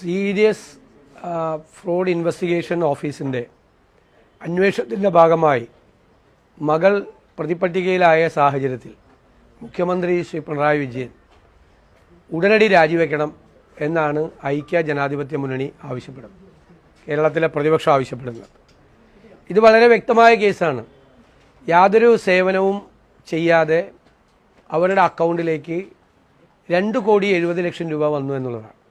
Serious fraud investigation ഓഫീസിന്റെ അന്വേഷണത്തിന്റെ ഭാഗമായി മകൾ പ്രതിപട്ടികയിലായ സാഹചര്യത്തിൽ മുഖ്യമന്ത്രി ശ്രീ പിണറായി വിജയൻ ഉടനടി രാജിവെക്കണം എന്നാണ് ഐക്യ ജനാധിപത്യ മുന്നണി ആവശ്യപ്പെടുന്നത്. കേരളത്തിലെ പ്രതിപക്ഷം ആവശ്യപ്പെടുന്നത്. ഇത് വളരെ വ്യക്തമായ കേസാണ്. യാതൊരു സേവനവും ചെയ്യാതെ അവരുടെ അക്കൗണ്ടിലേക്ക് രണ്ട് കോടി എഴുപത് ലക്ഷം രൂപ വന്നു എന്നുള്ളതാണ്.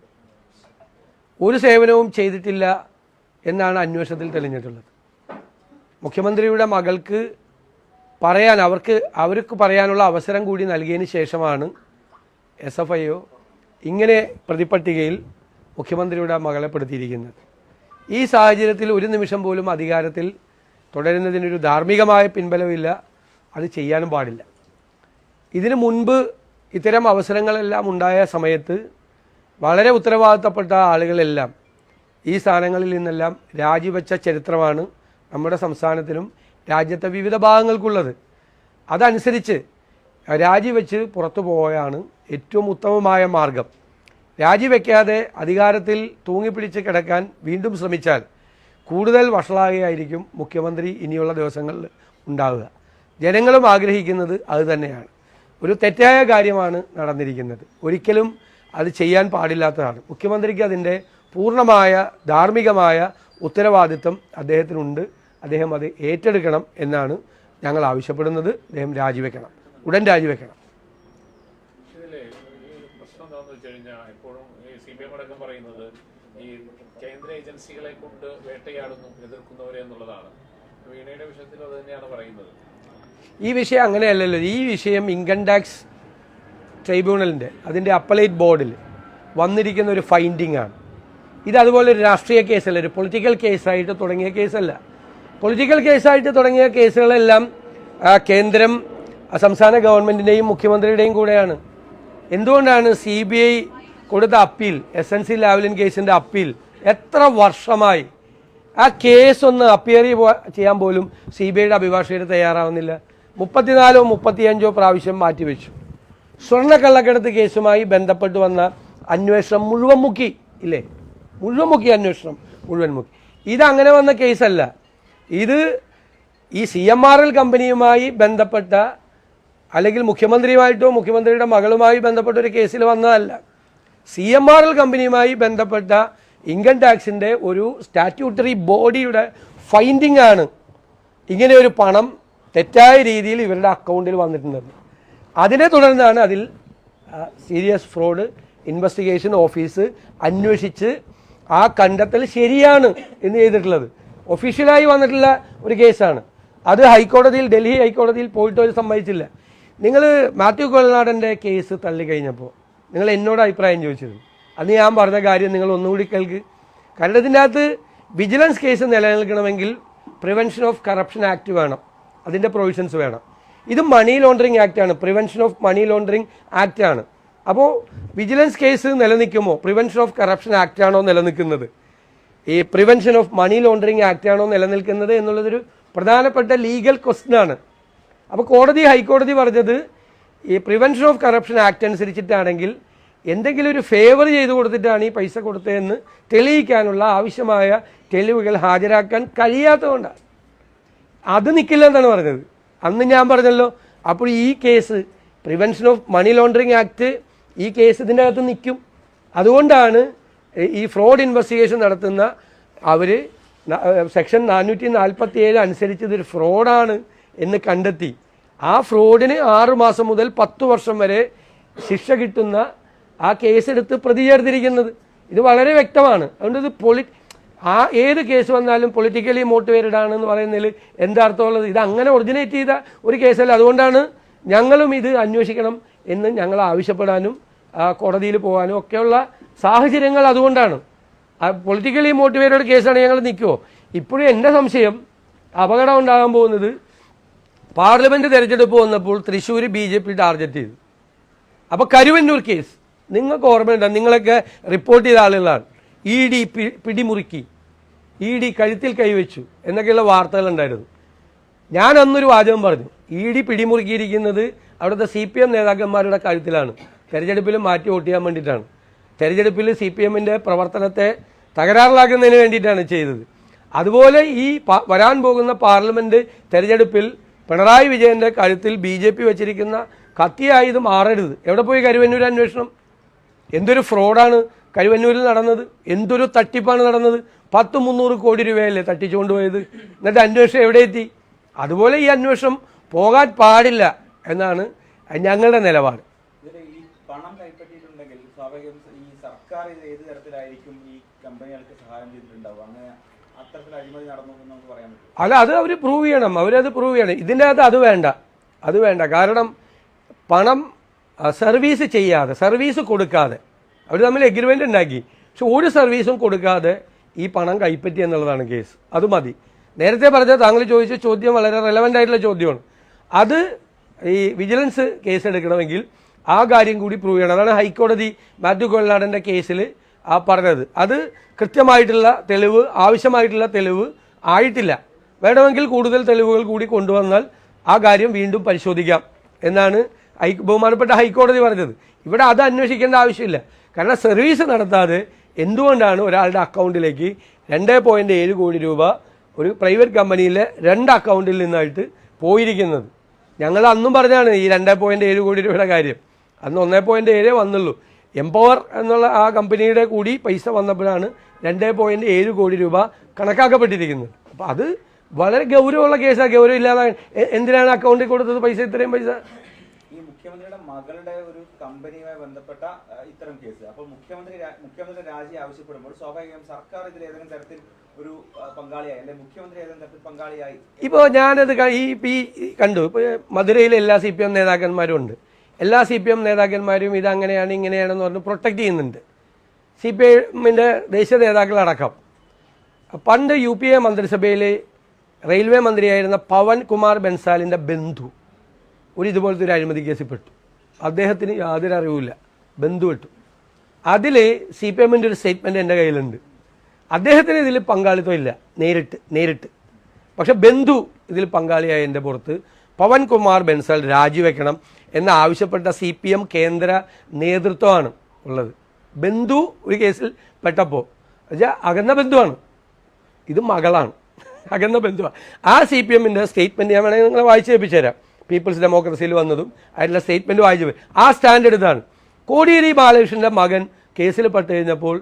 ഒരു സേവനവും ചെയ്തിട്ടില്ല എന്നാണ് അന്വേഷണത്തിൽ തെളിഞ്ഞിട്ടുള്ളത്. മുഖ്യമന്ത്രിയുടെ മകൾക്ക് പറയാൻ അവർക്ക് അവർക്ക് പറയാനുള്ള അവസരം കൂടി നൽകിയതിന് ശേഷമാണ് എസ് എഫ് ഐ ഒ ഇങ്ങനെ പ്രതിപട്ടികയിൽ മുഖ്യമന്ത്രിയുടെ മകളെ പെടുത്തിയിരിക്കുന്നത്. ഈ സാഹചര്യത്തിൽ ഒരു നിമിഷം പോലും അധികാരത്തിൽ തുടരുന്നതിനൊരു ധാർമ്മികമായ പിൻബലമില്ല. അത് ചെയ്യാനും പാടില്ല. ഇതിനു മുൻപ് ഇത്തരം അവസരങ്ങളെല്ലാം ഉണ്ടായ സമയത്ത് വളരെ ഉത്തരവാദിത്തപ്പെട്ട ആളുകളെല്ലാം ഈ സ്ഥാനങ്ങളിൽ നിന്നെല്ലാം രാജിവെച്ച ചരിത്രമാണ് നമ്മുടെ സംസ്ഥാനത്തിലും രാജ്യത്തെ വിവിധ ഭാഗങ്ങൾക്കുള്ളത്. അതനുസരിച്ച് രാജിവെച്ച് പുറത്തു പോയാണ് ഏറ്റവും ഉത്തമമായ മാർഗം. രാജിവെക്കാതെ അധികാരത്തിൽ തൂങ്ങിപ്പിടിച്ച് കിടക്കാൻ വീണ്ടും ശ്രമിച്ചാൽ കൂടുതൽ വഷളാകുകയായിരിക്കും മുഖ്യമന്ത്രി ഇനിയുള്ള ദിവസങ്ങളിൽ ഉണ്ടാവുക. ജനങ്ങളും ആഗ്രഹിക്കുന്നത് അതുതന്നെയാണ് ഒരു തെറ്റായ കാര്യമാണ് നടന്നിരിക്കുന്നത്. ഒരിക്കലും അത് ചെയ്യാൻ പാടില്ലാത്തതാണ്. മുഖ്യമന്ത്രിക്ക് അതിന്റെ പൂർണമായ ധാർമ്മികമായ ഉത്തരവാദിത്വം അദ്ദേഹത്തിനുണ്ട്. അദ്ദേഹം അത് ഏറ്റെടുക്കണം എന്നാണ് ഞങ്ങൾ ആവശ്യപ്പെടുന്നത്. അദ്ദേഹം രാജിവെക്കണം. ഉടൻ രാജിവെക്കണം. എപ്പോഴും സി എം അടക്കം പറയുന്നത് ഈ കേന്ദ്ര ഏജൻസികളെ കൊണ്ട് വേട്ടയാടുന്നു എതിർക്കുന്നവരെ എന്നുള്ളതാണ്. വീണയുടെ വിഷയത്തിൽ അത് തന്നെയാണ് പറയുന്നത്. ഈ വിഷയം അങ്ങനെയല്ലല്ലോ. ഈ വിഷയം ഇൻകം ടാക്സ് ട്രൈബ്യൂണലിന്റെ അതിന്റെ അപ്പലേറ്റ് ബോർഡിൽ വന്നിരിക്കുന്ന ഒരു ഫൈൻഡിംഗ് ആണ്. ഇത് അതുപോലെ ഒരു രാഷ്ട്രീയ കേസല്ല ഒരു പൊളിറ്റിക്കൽ കേസായിട്ട് തുടങ്ങിയ കേസല്ല. പൊളിറ്റിക്കൽ കേസായിട്ട് തുടങ്ങിയ കേസുകളെല്ലാം കേന്ദ്രം സംസ്ഥാന ഗവൺമെന്റിന്റെയും മുഖ്യമന്ത്രിയുടെയും കൂടെയാണ്. എന്തുകൊണ്ടാണ് സി ബി ഐ കൊടുത്ത appeal S N C Lavalin കേസിന്റെ അപ്പീൽ എത്ര വർഷമായി? ആ കേസ് ഒന്ന് അപ്പിയർ ചെയ്യാൻ പോലും സി ബി ഐയുടെ അഭിഭാഷകർ തയ്യാറാവുന്നില്ല. മുപ്പത്തിനാലോ മുപ്പത്തിയഞ്ചോ പ്രാവശ്യം മാറ്റിവെച്ചു. സ്വർണക്കള്ളക്കടത്ത് കേസുമായി ബന്ധപ്പെട്ട് വന്ന അന്വേഷണം മുഴുവൻ മുക്കി ഇല്ലേ? മുഴുവൻ മുക്കി അന്വേഷണം മുഴുവൻ മുക്കി. ഇതങ്ങനെ വന്ന കേസല്ല. ഇത് ഈ സി എം ആർ എൽ കമ്പനിയുമായി ബന്ധപ്പെട്ട അല്ലെങ്കിൽ മുഖ്യമന്ത്രിയുമായിട്ടോ മുഖ്യമന്ത്രിയുടെ മകളുമായി ബന്ധപ്പെട്ട ഒരു കേസിൽ വന്നതല്ല. സി എം ആർ എൽ കമ്പനിയുമായി ബന്ധപ്പെട്ട ഇൻകം ടാക്സിന്റെ ഒരു സ്റ്റാറ്റ്യൂട്ടറി ബോഡിയുടെ ഫൈൻഡിംഗ് ആണ് ഇങ്ങനെ ഒരു പണം തെറ്റായ രീതിയിൽ ഇവരുടെ അക്കൗണ്ടിൽ വന്നിട്ടുണ്ടെന്ന് അതിനെ തുടർന്നാണ് അതിൽ സീരിയസ് ഫ്രോഡ് ഇൻവെസ്റ്റിഗേഷൻ ഓഫീസ് അന്വേഷിച്ച് ആ കണ്ടെത്തൽ ശരിയാണ് എന്ന് ചെയ്തിട്ടുള്ളത് ഒഫീഷ്യലായി വന്നിട്ടുള്ള ഒരു കേസാണ്. അത് ഹൈക്കോടതിയിൽ ഡൽഹി ഹൈക്കോടതിയിൽ പോയിട്ട് അവർ സമ്മതിച്ചില്ല. നിങ്ങൾ മാത്യു കൊലനാടന്റെ കേസ് തള്ളിക്കഴിഞ്ഞപ്പോൾ നിങ്ങൾ എന്നോട് അഭിപ്രായം ചോദിച്ചിരുന്നു. അന്ന് ഞാൻ പറഞ്ഞ കാര്യം നിങ്ങൾ ഒന്നുകൂടി കേൾക്ക്. കാരണം ഇതിന്റെ അകത്ത് വിജിലൻസ് കേസ് നിലനിൽക്കണമെങ്കിൽ പ്രിവെൻഷൻ ഓഫ് കറപ്ഷൻ ആക്ട് വേണം. അതിന്റെ പ്രൊവിഷൻസ് വേണം. ഇത് മണി ലോണ്ടറിങ് ആക്ട് ആണ്. Prevention of money laundering act ആണ്. അപ്പോൾ വിജിലൻസ് കേസ് നിലനിൽക്കുമോ? പ്രിവെൻഷൻ ഓഫ് കറപ്ഷൻ ആക്ട് ആണോ നിലനിൽക്കുന്നത്? ഈ prevention of money laundering act ആണോ നിലനിൽക്കുന്നത് എന്നുള്ളതൊരു പ്രധാനപ്പെട്ട ലീഗൽ ക്വസ്റ്റ്യൻ ആണ്. അപ്പോൾ കോടതി ഹൈക്കോടതി പറഞ്ഞത് ഈ പ്രിവെൻഷൻ ഓഫ് കറപ്ഷൻ ആക്ട് അനുസരിച്ചിട്ടാണെങ്കിൽ എന്തെങ്കിലും ഒരു ഫേവർ ചെയ്ത് കൊടുത്തിട്ടാണ് ഈ പൈസ കൊടുത്തതെന്ന് തെളിയിക്കാനുള്ള ആവശ്യമായ തെളിവുകൾ ഹാജരാക്കാൻ കഴിയാത്തതുകൊണ്ടാണ്. അത് നിൽക്കില്ല എന്നാണ് പറഞ്ഞത്. അന്ന് ഞാൻ പറഞ്ഞല്ലോ അപ്പോൾ ഈ case prevention of money laundering act ഈ കേസ് ഇതിന്റെ അകത്ത് നിൽക്കും. അതുകൊണ്ടാണ് ഈ ഫ്രോഡ് ഇൻവെസ്റ്റിഗേഷൻ നടത്തുന്ന അവർ സെക്ഷൻ നാനൂറ്റി നാൽപ്പത്തി ഏഴ് അനുസരിച്ച് ഇതൊരു ഫ്രോഡാണ് എന്ന് കണ്ടെത്തി. ആ ഫ്രോഡിന് ആറ് മാസം മുതൽ പത്ത് വർഷം വരെ ശിക്ഷ കിട്ടുന്ന ആ കേസെടുത്ത് പ്രതി ചേർത്തിരിക്കുന്നത് ഇത് വളരെ വ്യക്തമാണ്. അതുകൊണ്ട് ഇത് പൊളി ആ ഏത് കേസ് വന്നാലും പൊളിറ്റിക്കലി മോട്ടിവേറ്റഡ് ആണെന്ന് പറയുന്നതിൽ എന്താ അർത്ഥമുള്ളത്? ഇത് അങ്ങനെ ഒറിജിനേറ്റ് ചെയ്ത ഒരു കേസല്ല അതുകൊണ്ടാണ് ഞങ്ങളും ഇത് അന്വേഷിക്കണം എന്ന് ഞങ്ങൾ ആവശ്യപ്പെടാനും കോടതിയിൽ പോകാനും ഒക്കെയുള്ള സാഹചര്യങ്ങൾ അതുകൊണ്ടാണ്. പൊളിറ്റിക്കലി മോട്ടിവേറ്റഡ് കേസാണ് ഞങ്ങൾ നിൽക്കുമോ ഇപ്പോഴും എന്റെ സംശയം അപകടം ഉണ്ടാകാൻ പോകുന്നത് പാർലമെന്റ് തിരഞ്ഞെടുപ്പ് വന്നപ്പോൾ Thrissur B J P target ചെയ്തു. അപ്പോൾ കരുവന്നൂർ കേസ് നിങ്ങൾക്ക് ഓർമ്മയുണ്ടാകും നിങ്ങളൊക്കെ റിപ്പോർട്ട് ചെയ്ത ആളുകളാണ്. ഇ ഡി പിടിമുറുക്കി. ഇ ഡി കഴുത്തിൽ കൈവച്ചു എന്നൊക്കെയുള്ള വാർത്തകളുണ്ടായിരുന്നു. ഞാൻ അന്നൊരു വാചകം പറഞ്ഞു. ഇ ഡി പിടിമുറുക്കിയിരിക്കുന്നത് അവിടുത്തെ സി പി എം നേതാക്കന്മാരുടെ കഴുത്തിലാണ്. തെരഞ്ഞെടുപ്പിൽ മാറ്റി വോട്ട് ചെയ്യാൻ വേണ്ടിയിട്ടാണ്. തെരഞ്ഞെടുപ്പിൽ സി പി എമ്മിന്റെ പ്രവർത്തനത്തെ തകരാറിലാക്കുന്നതിന് വേണ്ടിയിട്ടാണ് ചെയ്തത്. അതുപോലെ ഈ വരാൻ പോകുന്ന പാർലമെന്റ് തെരഞ്ഞെടുപ്പിൽ പിണറായി വിജയന്റെ കഴുത്തിൽ ബി ജെ പി വെച്ചിരിക്കുന്ന കത്തിയായി ഇത് മാറരുത് എവിടെ പോയി കരുവന്നൂർ അന്വേഷണം? എന്തൊരു ഫ്രോഡാണ് കരുവന്നൂരിൽ നടന്നത്. എന്തൊരു തട്ടിപ്പാണ് നടന്നത്. പത്ത് മുന്നൂറ് കോടി രൂപയല്ലേ തട്ടിച്ചുകൊണ്ട് പോയത്. എന്നിട്ട് അന്വേഷണം എവിടെ എത്തി? അതുപോലെ ഈ അന്വേഷണം പോകാൻ പാടില്ല എന്നാണ് ഞങ്ങളുടെ നിലപാട്. പണം കൈപ്പറ്റിയിട്ടുണ്ടെങ്കിൽ സ്വാഭാവികം ഈ സർക്കാർ ഏത് തരത്തിലായിരിക്കും ഈ കമ്പനികൾക്ക് സഹായം ചെയ്തിട്ടുണ്ടാവും അങ്ങനെ അല്ല അത് അവർ പ്രൂവ് ചെയ്യണം. അവരത് പ്രൂവ് ചെയ്യണം. ഇതിന്റെ അകത്ത് അത് വേണ്ട. അത് വേണ്ട. കാരണം പണം സർവീസ് ചെയ്യാതെ സർവീസ് കൊടുക്കാതെ അവർ തമ്മിൽ എഗ്രിമെന്റ് ഉണ്ടാക്കി. പക്ഷെ ഒരു സർവീസും കൊടുക്കാതെ ഈ പണം കൈപ്പറ്റി എന്നുള്ളതാണ് കേസ് അത് മതി. നേരത്തെ പറഞ്ഞ താങ്കൾ ചോദിച്ച ചോദ്യം വളരെ റെലവന്റ് ആയിട്ടുള്ള ചോദ്യമാണ്. അത് ഈ വിജിലൻസ് കേസ് എടുക്കണമെങ്കിൽ ആ കാര്യം കൂടി പ്രൂവ് ചെയ്യണം. അതാണ് ഹൈക്കോടതി മാത്യു കൊള്ളാടന്റെ കേസിൽ ആ പറഞ്ഞത്. അത് കൃത്യമായിട്ടുള്ള തെളിവ് ആവശ്യമായിട്ടുള്ള തെളിവ് ആയിട്ടില്ല. വേണമെങ്കിൽ കൂടുതൽ തെളിവുകൾ കൂടി കൊണ്ടുവന്നാൽ ആ കാര്യം വീണ്ടും പരിശോധിക്കാം എന്നാണ് ഹൈ ബഹുമാനപ്പെട്ട ഹൈക്കോടതി പറഞ്ഞത്. ഇവിടെ അത് അന്വേഷിക്കേണ്ട ആവശ്യമില്ല. കാരണം സർവീസ് നടത്താതെ എന്തുകൊണ്ടാണ് ഒരാളുടെ അക്കൗണ്ടിലേക്ക് രണ്ട് പോയിന്റ് ഏഴ് കോടി രൂപ ഒരു പ്രൈവറ്റ് കമ്പനിയിലെ രണ്ട് അക്കൗണ്ടിൽ നിന്നായിട്ട് പോയിരിക്കുന്നത്? ഞങ്ങൾ അന്നും പറഞ്ഞാണ് ഈ രണ്ട് പോയിന്റ് ഏഴ് കോടി രൂപയുടെ കാര്യം. അന്ന് ഒന്നേ പോയിന്റ് ഏഴേ വന്നുള്ളൂ. എംപവർ എന്നുള്ള ആ കമ്പനിയുടെ കൂടി പൈസ വന്നപ്പോഴാണ് രണ്ട് പോയിന്റ് ഏഴ് കോടി രൂപ കണക്കാക്കപ്പെട്ടിരിക്കുന്നത്. അപ്പോൾ അത് വളരെ ഗൗരവമുള്ള കേസാണ് ഗൗരവം ഇല്ലാതെ എന്തിനാണ് അക്കൗണ്ടിൽ കൊടുത്തത്? പൈസ ഇത്രയും പൈസ. ഈ മുഖ്യമന്ത്രിയുടെ മകളുടെ ഒരു കമ്പനിയുമായി ബന്ധപ്പെട്ട ഇത്തരം കേസ്. അപ്പോൾ മുഖ്യമന്ത്രി മുഖ്യമന്ത്രി രാജി ആവശ്യപ്പെടുമ്പോൾ സ്വാഭാവികം സർക്കാർ ഇതിൽ ഏതെങ്കിലും തരത്തിൽ ഒരു പങ്കാളിയായി അല്ലെ മുഖ്യമന്ത്രി ഏതെങ്കിലും തരത്തിൽ പങ്കാളിയായി ഇപ്പോൾ ഞാനത് ഈ ഈ കണ്ടു. ഇപ്പോൾ മധുരയിലെ എല്ലാ സി പി എം നേതാക്കന്മാരും ഉണ്ട്. എല്ലാ സി പി എം നേതാക്കന്മാരും ഇത് അങ്ങനെയാണ് ഇങ്ങനെയാണെന്ന് പറഞ്ഞ് പ്രൊട്ടക്റ്റ് ചെയ്യുന്നുണ്ട്. സി പി എമ്മിന്റെ ദേശീയ നേതാക്കളടക്കം. പണ്ട് യു പി എ മന്ത്രിസഭയിൽ റെയിൽവേ മന്ത്രിയായിരുന്ന പവൻ കുമാർ ബൻസാലിന്റെ ബന്ധു ഒരു ഇതുപോലത്തെ ഒരു അഴിമതി കേസിൽ പെട്ടു. അദ്ദേഹത്തിന് യാതൊരു അറിവുമില്ല. ബന്ധു പെട്ടു അതിൽ സി പി എമ്മിന്റെ ഒരു സ്റ്റേറ്റ്മെന്റ് എന്റെ കയ്യിലുണ്ട്. അദ്ദേഹത്തിന് ഇതിൽ പങ്കാളിത്തം ഇല്ല. നേരിട്ട് നേരിട്ട്. പക്ഷെ ബന്ധു ഇതിൽ പങ്കാളിയായ എന്റെ പുറത്ത്. പവൻകുമാർ ബെൻസൽ രാജിവെക്കണം എന്ന് ആവശ്യപ്പെട്ട സി പി എം കേന്ദ്ര നേതൃത്വമാണ് ഉള്ളത്. ബന്ധു ഒരു കേസിൽ പെട്ടപ്പോൾ വെച്ചാൽ അകന്ന ബന്ധുവാണ്. ഇത് മകളാണ്. അകന്ന ബന്ധുവാണ്. ആ സി പി എമ്മിന്റെ സ്റ്റേറ്റ്മെന്റ് ഞാൻ വേണമെങ്കിൽ നിങ്ങളെ വായിച്ച് കേൾപ്പിച്ചു തരാം പീപ്പിൾസ് ഡെമോക്രസിയിൽ വന്നതും അതിലുള്ള സ്റ്റേറ്റ്മെന്റ് വായിച്ചു ആ സ്റ്റാൻഡേർഡ് എടുത്താണ് കോടിയേരി ബാലകൃഷ്ണന്റെ മകൻ കേസിൽ പെട്ട് കഴിഞ്ഞപ്പോൾ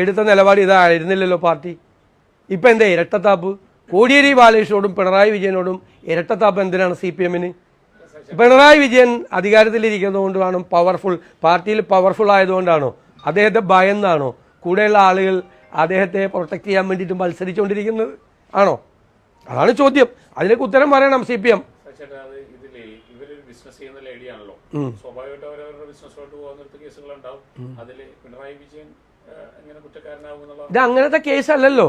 എടുത്ത നിലപാട് ഇതായിരുന്നില്ലല്ലോ പാർട്ടി. ഇപ്പം എന്താ ഇരട്ടത്താപ്പ്? കോടിയേരി ബാലകൃഷ്ണനോടും പിണറായി വിജയനോടും ഇരട്ടത്താപ്പ് എന്തിനാണ് സി പി എമ്മിന്? പിണറായി വിജയൻ അധികാരത്തിലിരിക്കുന്നതുകൊണ്ട് വേണം പവർഫുൾ പാർട്ടിയിൽ പവർഫുൾ ആയതുകൊണ്ടാണോ? അദ്ദേഹത്തെ ഭയന്നാണോ? കൂടെയുള്ള ആളുകൾ അദ്ദേഹത്തെ പ്രൊട്ടക്ട് ചെയ്യാൻ വേണ്ടിയിട്ട് മത്സരിച്ചുകൊണ്ടിരിക്കുന്നത് ആണോ? അതാണ് ചോദ്യം. അതിനൊക്കെ ഉത്തരം പറയണം സി പി എം. ബിസിനസ് ചെയ്യുന്ന ലേഡിയാണല്ലോ സ്വാഭാവികമായിട്ട് അവരവരുടെ ബിസിനസ്സോട്ട് പോകുന്നിടത്ത് കേസുകളുണ്ടാവും. അതിൽ പിണറായി വിജയൻ എങ്ങനെ കുറ്റക്കാരനാകും എന്നുള്ള ഇത് അങ്ങനത്തെ കേസല്ലല്ലോ.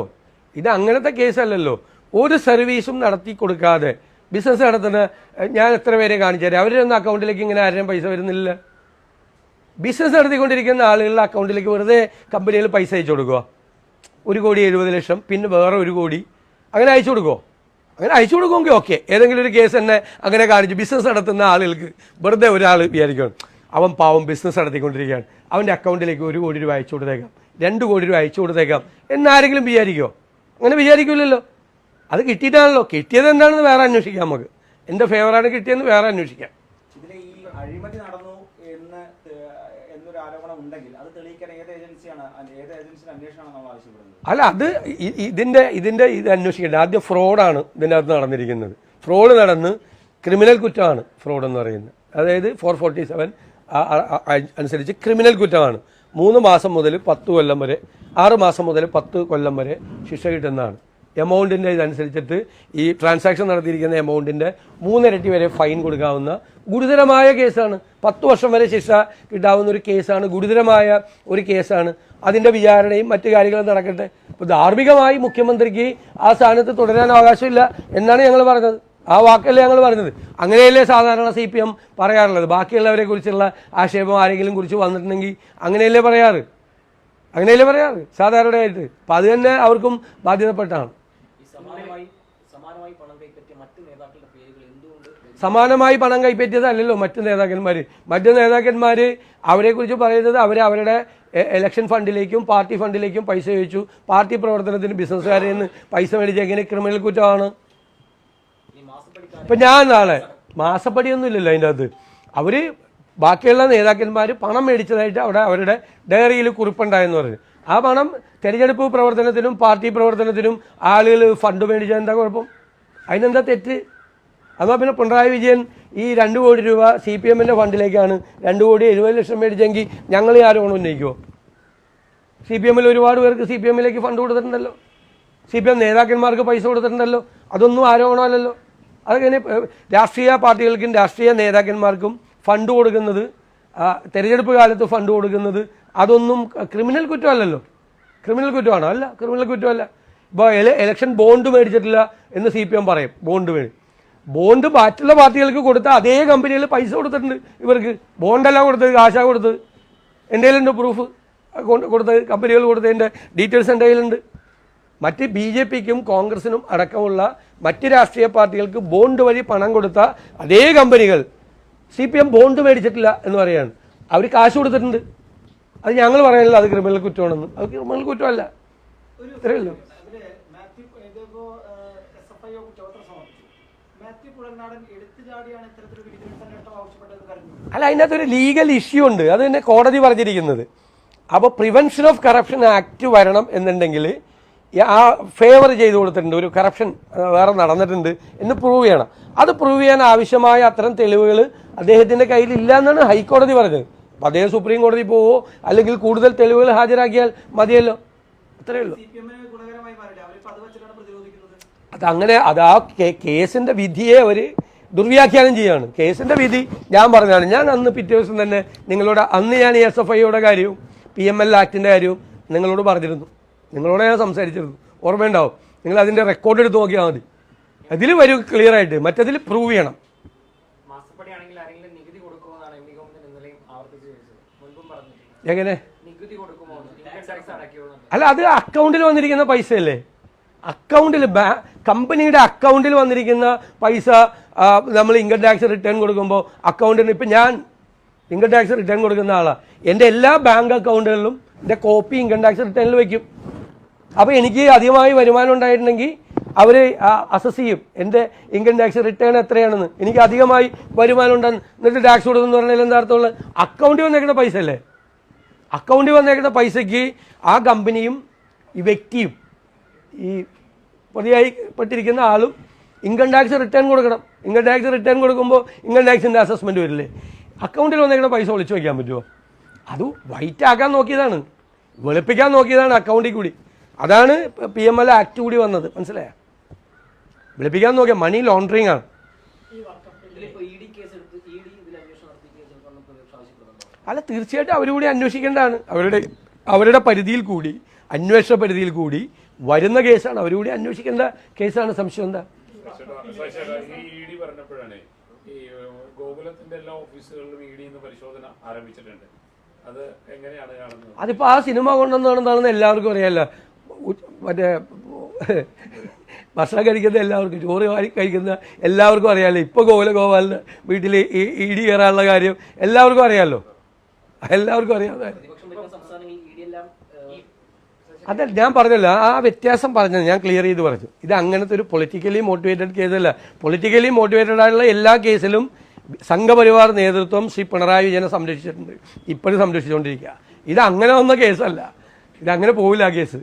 ഇത് അങ്ങനത്തെ കേസല്ലല്ലോ. ഒരു സർവീസും നടത്തി കൊടുക്കാതെ ബിസിനസ് നടത്തുന്ന ഞാൻ എത്ര പേരെ കാണിച്ചു തരാം? അവരുടെ ഒന്നും അക്കൗണ്ടിലേക്ക് ഇങ്ങനെ ആരെയും പൈസ വരുന്നില്ല. ബിസിനസ് നടത്തിക്കൊണ്ടിരിക്കുന്ന ആളുകളുടെ അക്കൗണ്ടിലേക്ക് വെറുതെ കമ്പനികൾ പൈസ അയച്ചു കൊടുക്കുക ഒരു കോടി എഴുപത് ലക്ഷം പിന്നെ വേറെ ഒരു കോടി. അങ്ങനെ അയച്ചു കൊടുക്കുമോ അങ്ങനെ അയച്ചു കൊടുക്കുമെങ്കിൽ ഓക്കെ. ഏതെങ്കിലും ഒരു കേസ് തന്നെ അങ്ങനെ കാണിച്ചു ബിസിനസ് നടത്തുന്ന ആളുകൾക്ക് വെറുതെ ഒരാൾ വിചാരിക്കണം അവൻ പാവം ബിസിനസ് നടത്തിക്കൊണ്ടിരിക്കുകയാണ്. അവന്റെ അക്കൗണ്ടിലേക്ക് ഒരു കോടി രൂപ അയച്ചു കൊടുത്തേക്കാം. രണ്ട് കോടി രൂപ അയച്ചു കൊടുത്തേക്കാം. എന്നാരെങ്കിലും വിചാരിക്കുമോ അങ്ങനെ വിചാരിക്കില്ലല്ലോ അത് കിട്ടിയിട്ടാണല്ലോ. കിട്ടിയത് എന്താണെന്ന് വേറെ അന്വേഷിക്കാം നമുക്ക്. എന്റെ ഫേവറാണ് കിട്ടിയതെന്ന് വേറെ അന്വേഷിക്കാം. അഴിമതി നടന്നു എന്ന് എന്നൊരു ആരോപണം ഉണ്ടെങ്കിൽ അത് തെളിയിക്കാൻ ഏത് ഏജൻസിയാണ് ഏത് ഏജൻസിയുടെ അന്വേഷണമാണ് നമ്മൾ ആവശ്യപ്പെടുന്നത്? അല്ല അത് ഇതിന്റെ ഇതിന്റെ ഇതിന്റെ ഇത് അന്വേഷിക്കേണ്ടത് ആദ്യം ഫ്രോഡാണ് ഇതിന്റെ അകത്ത് നടന്നിരിക്കുന്നത്. ഫ്രോഡ് നടന്ന് ക്രിമിനൽ കുറ്റമാണ് ഫ്രോഡ് എന്ന് പറയുന്നത്. അതായത് ഫോർ ഫോർട്ടി സെവൻ അനുസരിച്ച് ക്രിമിനൽ കുറ്റമാണ്. മൂന്ന് മാസം മുതൽ പത്ത് കൊല്ലം വരെ ആറ് മാസം മുതൽ പത്ത് കൊല്ലം വരെ ശിക്ഷ കിട്ടുന്നതാണ്. എമൗണ്ടിന്റെ ഇതനുസരിച്ചിട്ട് ഈ ട്രാൻസാക്ഷൻ നടത്തിയിരിക്കുന്ന എമൗണ്ടിന്റെ മൂന്നിരട്ടി വരെ ഫൈൻ കൊടുക്കാവുന്ന ഗുരുതരമായ കേസാണ്. പത്ത് വർഷം വരെ ശിക്ഷ കിട്ടാവുന്ന ഒരു കേസാണ് ഗുരുതരമായ ഒരു കേസാണ്. അതിന്റെ വിചാരണയും മറ്റു കാര്യങ്ങളും നടക്കട്ടെ. അപ്പോൾ ധാർമ്മികമായി മുഖ്യമന്ത്രിക്ക് ആ സ്ഥാനത്ത് തുടരാൻ അവകാശമില്ല എന്നാണ് ഞങ്ങൾ പറഞ്ഞത്. ആ വാക്കല്ലേ ഞങ്ങൾ പറഞ്ഞത്. അങ്ങനെയല്ലേ സാധാരണ സി പി എം പറയാറുള്ളത്. ബാക്കിയുള്ളവരെ കുറിച്ചുള്ള ആക്ഷേപം ആരെങ്കിലും കുറിച്ച് വന്നിട്ടുണ്ടെങ്കിൽ അങ്ങനെയല്ലേ പറയാറ്? അങ്ങനെയല്ലേ പറയാറ്? സാധാരണയായിട്ട്. അപ്പം അത് തന്നെ അവർക്കും ബാധ്യതപ്പെട്ടാണ് സമാനമായി പണം കൈപ്പറ്റിയതല്ലല്ലോ മറ്റു നേതാക്കന്മാർ മറ്റു നേതാക്കന്മാർ അവരെക്കുറിച്ച് പറയുന്നത് അവർ അവരുടെ ഇലക്ഷൻ ഫണ്ടിലേക്കും പാർട്ടി ഫണ്ടിലേക്കും പൈസ ചോദിച്ചു. പാർട്ടി പ്രവർത്തനത്തിന് ബിസിനസ്സുകാരിൽ നിന്ന് പൈസ മേടിച്ച് എങ്ങനെ ക്രിമിനൽ കുറ്റമാണ്? ഇപ്പം ഞാൻ നാളെ മാസപ്പടിയൊന്നും ഇല്ലല്ലോ അതിന്റെ അകത്ത്. അവർ ബാക്കിയുള്ള നേതാക്കന്മാർ പണം മേടിച്ചതായിട്ട് അവിടെ അവരുടെ ഡയറിയിൽ കുറിപ്പുണ്ടായെന്ന് പറഞ്ഞു. ആ പണം തെരഞ്ഞെടുപ്പ് പ്രവർത്തനത്തിനും പാർട്ടി പ്രവർത്തനത്തിനും ആളുകൾ ഫണ്ട് മേടിച്ചാൽ എന്താ കുഴപ്പം? അതിനെന്താ തെറ്റ്? എന്നാൽ പിന്നെ പിണറായി വിജയൻ ഈ രണ്ട് കോടി രൂപ സി പി എമ്മിന്റെ ഫണ്ടിലേക്കാണ് രണ്ട് കോടി എഴുപത് ലക്ഷം മേടിച്ചെങ്കിൽ ഞങ്ങൾ ആരോണം ഉന്നയിക്കുമോ സി പി എമ്മിൽ ഒരുപാട് പേർക്ക് സി പി എമ്മിലേക്ക് ഫണ്ട് കൊടുത്തിട്ടുണ്ടല്ലോ. സി പി എം നേതാക്കന്മാർക്ക് പൈസ കൊടുത്തിട്ടുണ്ടല്ലോ. അതൊന്നും ആരോപണമല്ലല്ലോ. അതങ്ങനെ രാഷ്ട്രീയ പാർട്ടികൾക്കും രാഷ്ട്രീയ നേതാക്കന്മാർക്കും ഫണ്ട് കൊടുക്കുന്നത് തിരഞ്ഞെടുപ്പ് കാലത്ത് ഫണ്ട് കൊടുക്കുന്നത് അതൊന്നും ക്രിമിനൽ കുറ്റമല്ലല്ലോ. ക്രിമിനൽ കുറ്റമാണോ. അല്ല ക്രിമിനൽ കുറ്റമല്ല. ഇപ്പോൾ ഇലക്ഷൻ ബോണ്ട് മേടിച്ചിട്ടില്ല എന്ന് സി പി എം പറയും. ബോണ്ട് മേടി. ബോണ്ട് മറ്റുള്ള പാർട്ടികൾക്ക് കൊടുത്ത അതേ കമ്പനികൾ പൈസ കൊടുത്തിട്ടുണ്ട് ഇവർക്ക്. ബോണ്ടല്ല കൊടുത്തത് കാശാ കൊടുത്തത്. എന്റെ കയ്യിലുണ്ട് പ്രൂഫ് കൊടുത്തത് കമ്പനികൾ കൊടുത്തതിന്റെ ഡീറ്റെയിൽസ് എന്റെ കയ്യിലുണ്ട്. മറ്റ് ബി ജെ പിക്കും കോൺഗ്രസിനും അടക്കമുള്ള മറ്റ് രാഷ്ട്രീയ പാർട്ടികൾക്ക് ബോണ്ട് വഴി പണം കൊടുത്ത അതേ കമ്പനികൾ സി പി എം ബോണ്ട് മേടിച്ചിട്ടില്ല എന്ന് പറയാണ്. അവർ കാശ് കൊടുത്തിട്ടുണ്ട്. അത് ഞങ്ങൾ പറയാനില്ല അത് ക്രിമിനൽ കുറ്റമാണെന്ന്. അത് ക്രിമിനൽ കുറ്റമല്ല. ഇത്രയല്ലോ അല്ല അതിനകത്തൊരു ലീഗൽ ഇഷ്യൂ ഉണ്ട്. അത് തന്നെ കോടതി പറഞ്ഞിരിക്കുന്നത്. അപ്പോൾ പ്രിവെൻഷൻ ഓഫ് കറപ്ഷൻ ആക്ട് വരണം എന്നുണ്ടെങ്കിൽ ആ ഫേവർ ചെയ്ത് കൊടുത്തിട്ടുണ്ട്. ഒരു കറപ്ഷൻ വേറെ നടന്നിട്ടുണ്ട് എന്ന് പ്രൂവ് ചെയ്യണം. അത് പ്രൂവ് ചെയ്യാൻ ആവശ്യമായ അത്തരം തെളിവുകൾ അദ്ദേഹത്തിന്റെ കയ്യിലില്ല എന്നാണ് ഹൈക്കോടതി പറഞ്ഞത്. അപ്പോൾ അദ്ദേഹം സുപ്രീം കോടതി പോവോ? അല്ലെങ്കിൽ കൂടുതൽ തെളിവുകൾ ഹാജരാക്കിയാൽ മതിയല്ലോ? അത്രയേ ഉള്ളൂ. അത് അങ്ങനെ അത് ആ കേസിന്റെ വിധിയെ അവർ ദുർവ്യാഖ്യാനം ചെയ്യുകയാണ് കേസിന്റെ വിധി ഞാൻ പറഞ്ഞതാണ്. ഞാൻ അന്ന് പിറ്റേ ദിവസം തന്നെ നിങ്ങളോട് അന്ന് ഞാൻ എസ് എഫ് ഐയുടെ കാര്യവും പി എം എൽ ആക്ടിന്റെ കാര്യവും നിങ്ങളോട് പറഞ്ഞിരുന്നു. നിങ്ങളോട് ഞാൻ സംസാരിച്ചിരുന്നു. ഓർമ്മയുണ്ടാവും. നിങ്ങൾ അതിന്റെ റെക്കോർഡ് എടുത്ത് നോക്കിയാൽ മതി. അതിൽ വരും ക്ലിയർ ആയിട്ട്. മറ്റതിൽ പ്രൂവ് ചെയ്യണം. എങ്ങനെ? അല്ല അത് അക്കൗണ്ടിൽ വന്നിരിക്കുന്ന പൈസയല്ലേ? അക്കൗണ്ടിൽ കമ്പനിയുടെ അക്കൗണ്ടിൽ വന്നിരിക്കുന്ന പൈസ നമ്മൾ ഇൻകം ടാക്സ് റിട്ടേൺ കൊടുക്കുമ്പോൾ അക്കൗണ്ടിന് ഇപ്പം ഞാൻ ഇൻകം ടാക്സ് റിട്ടേൺ കൊടുക്കുന്ന ആളാണ് എന്റെ എല്ലാ ബാങ്ക് അക്കൗണ്ടുകളിലും എന്റെ കോപ്പി ഇൻകം ടാക്സ് റിട്ടേണിൽ വയ്ക്കും അപ്പോൾ എനിക്ക് അധികമായി വരുമാനം ഉണ്ടായിട്ടുണ്ടെങ്കിൽ അവർ അസസ് ചെയ്യും. എന്റെ ഇൻകം ടാക്സ് റിട്ടേൺ എത്രയാണെന്ന്. എനിക്ക് അധികമായി വരുമാനം ഉണ്ടെന്ന്. എന്നിട്ട് ടാക്സ് കൊടുക്കുന്നു പറഞ്ഞാൽ എന്താ അർത്ഥമുള്ളത് അക്കൗണ്ടിൽ വന്നേക്കുന്ന പൈസ അല്ലേ അക്കൗണ്ടിൽ വന്നേക്കുന്ന പൈസയ്ക്ക് ആ കമ്പനിയും ഈ വ്യക്തിയും ഈ പ്രതിയായി പെട്ടിരിക്കുന്ന ആളും ഇൻകം ടാക്സ് റിട്ടേൺ കൊടുക്കണം. ഇൻകം ടാക്സ് റിട്ടേൺ കൊടുക്കുമ്പോൾ ഇൻകം ടാക്സിന്റെ അസസ്മെന്റ് വരില്ലേ? അക്കൗണ്ടിൽ വന്നേക്കുന്ന പൈസ ഒളിച്ചു വയ്ക്കാൻ പറ്റുമോ അത് വൈറ്റ് ആക്കാൻ നോക്കിയതാണ്. വെളുപ്പിക്കാൻ നോക്കിയതാണ് അക്കൗണ്ടിൽ കൂടി. അതാണ് പി എം എൽ ആക്ട് കൂടി വന്നത്. മനസ്സിലായ? വിളിപ്പിക്കാൻ നോക്കിയാൽ മണി ലോണ്ടറിങ് ആണ്. അല്ല തീർച്ചയായിട്ടും അവരുകൂടി അന്വേഷിക്കേണ്ടതാണ്. അവരുടെ അവരുടെ പരിധിയിൽ കൂടി അന്വേഷണ പരിധിയിൽ കൂടി വരുന്ന കേസാണ് അവരുകൂടി അന്വേഷിക്കേണ്ട കേസാണ്. സംശയം എന്താ? പറഞ്ഞപ്പോഴാണ് ഈ എല്ലാ ഓഫീസുകളിലും പരിശോധന ആരംഭിച്ചിട്ടുണ്ട് അത് എങ്ങനെയാണ് കാണുന്നത് അതിപ്പോൾ ആ സിനിമ കൊണ്ടുവന്നാണെന്നാണെന്ന് എല്ലാവർക്കും അറിയാമല്ലോ ഉ- മറ്റേ ഭക്ഷണം കഴിക്കുന്ന എല്ലാവർക്കും ചോറ് വാരി കഴിക്കുന്ന എല്ലാവർക്കും അറിയാമല്ലോ ഇപ്പോൾ ഗോകുല ഗോപാലിന് വീട്ടിൽ ഈ ഇടി കയറാനുള്ള കാര്യം എല്ലാവർക്കും അറിയാമല്ലോ എല്ലാവർക്കും അറിയാവുന്ന അതെ ഞാൻ പറഞ്ഞല്ലോ ആ വ്യത്യാസം പറഞ്ഞത് ഞാൻ ക്ലിയർ ചെയ്ത് പറഞ്ഞു. ഇത് അങ്ങനത്തെ ഒരു പൊളിറ്റിക്കലി മോട്ടിവേറ്റഡ് കേസല്ല പൊളിറ്റിക്കലി മോട്ടിവേറ്റഡ് ആയിട്ടുള്ള എല്ലാ കേസിലും സംഘപരിവാർ നേതൃത്വം ശ്രീ പിണറായി വിജയനെ സംരക്ഷിച്ചിട്ടുണ്ട്. ഇപ്പോഴും സംരക്ഷിച്ചുകൊണ്ടിരിക്കുക. ഇത് അങ്ങനെ വന്ന കേസല്ല ഇത് അങ്ങനെ പോവില്ല ആ കേസ്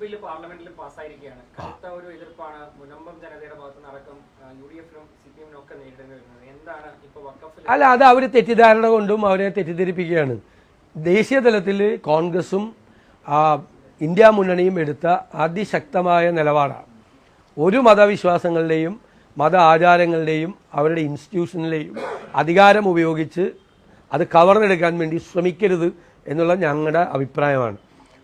ബില്ല് പാർലമെന്റിൽ പാസ്സായിരിക്കുകയാണ്. കടുത്ത ഒരു എതിർപ്പാണ് മുനമ്പം ജനതയുടെ ഭാഗത്ത് നടക്കും യു ഡി എഫിലും സി പി എമ്മിനും ഒക്കെ നേരിടേണ്ടി വരുന്നത്. എന്താണ് ഇപ്പൊ വഖഫിൽ അല്ല അത് അവർ തെറ്റിദ്ധാരണ കൊണ്ടും അവരെ തെറ്റിദ്ധരിപ്പിക്കുകയാണ്. ദേശീയ തലത്തിൽ കോൺഗ്രസും ഇന്ത്യ മുന്നണിയും എടുത്ത അതിശക്തമായ നിലപാടാണ്. ഒരു മതവിശ്വാസങ്ങളുടെയും മത ആചാരങ്ങളുടെയും അവരുടെ ഇൻസ്റ്റിറ്റ്യൂഷനിലെയും അധികാരം ഉപയോഗിച്ച് അത് കവർന്നെടുക്കാൻ വേണ്ടി ശ്രമിക്കരുത് എന്നുള്ള ഞങ്ങളുടെ അഭിപ്രായമാണ്.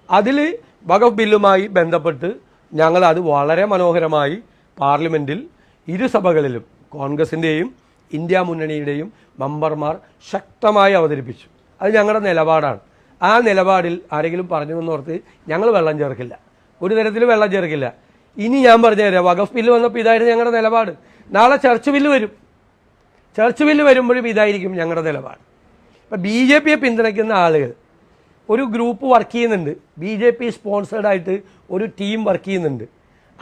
അതിൽ വഖഫ് ബില്ലുമായി ബന്ധപ്പെട്ട് ഞങ്ങൾ അത് വളരെ മനോഹരമായി പാർലമെന്റിൽ ഇരുസഭകളിലും കോൺഗ്രസിന്റെയും ഇന്ത്യ മുന്നണിയുടെയും മെമ്പർമാർ ശക്തമായി അവതരിപ്പിച്ചു. അത് ഞങ്ങളുടെ നിലപാടാണ്. ആ നിലപാടിൽ ആരെങ്കിലും പറഞ്ഞു എന്നോർത്ത് ഞങ്ങൾ വെള്ളം ചേർക്കില്ല. ഒരു തരത്തിലും വെള്ളം ചേർക്കില്ല. ഇനി ഞാൻ പറഞ്ഞു തരാം വഖഫ് ബില്ല് വന്നപ്പോൾ ഇതായിരുന്നു ഞങ്ങളുടെ നിലപാട്. നാളെ ചർച്ച് ബില്ല് വരും. ചർച്ച് ബില്ല് വരുമ്പോഴും ഇതായിരിക്കും ഞങ്ങളുടെ നിലപാട്. ഇപ്പം ബി ജെ പിയെ പിന്തുണയ്ക്കുന്ന ആളുകൾ ഒരു ഗ്രൂപ്പ് വർക്ക് ചെയ്യുന്നുണ്ട്. ബി ജെ പി സ്പോൺസേഡ് ആയിട്ട് ഒരു ടീം വർക്ക് ചെയ്യുന്നുണ്ട്.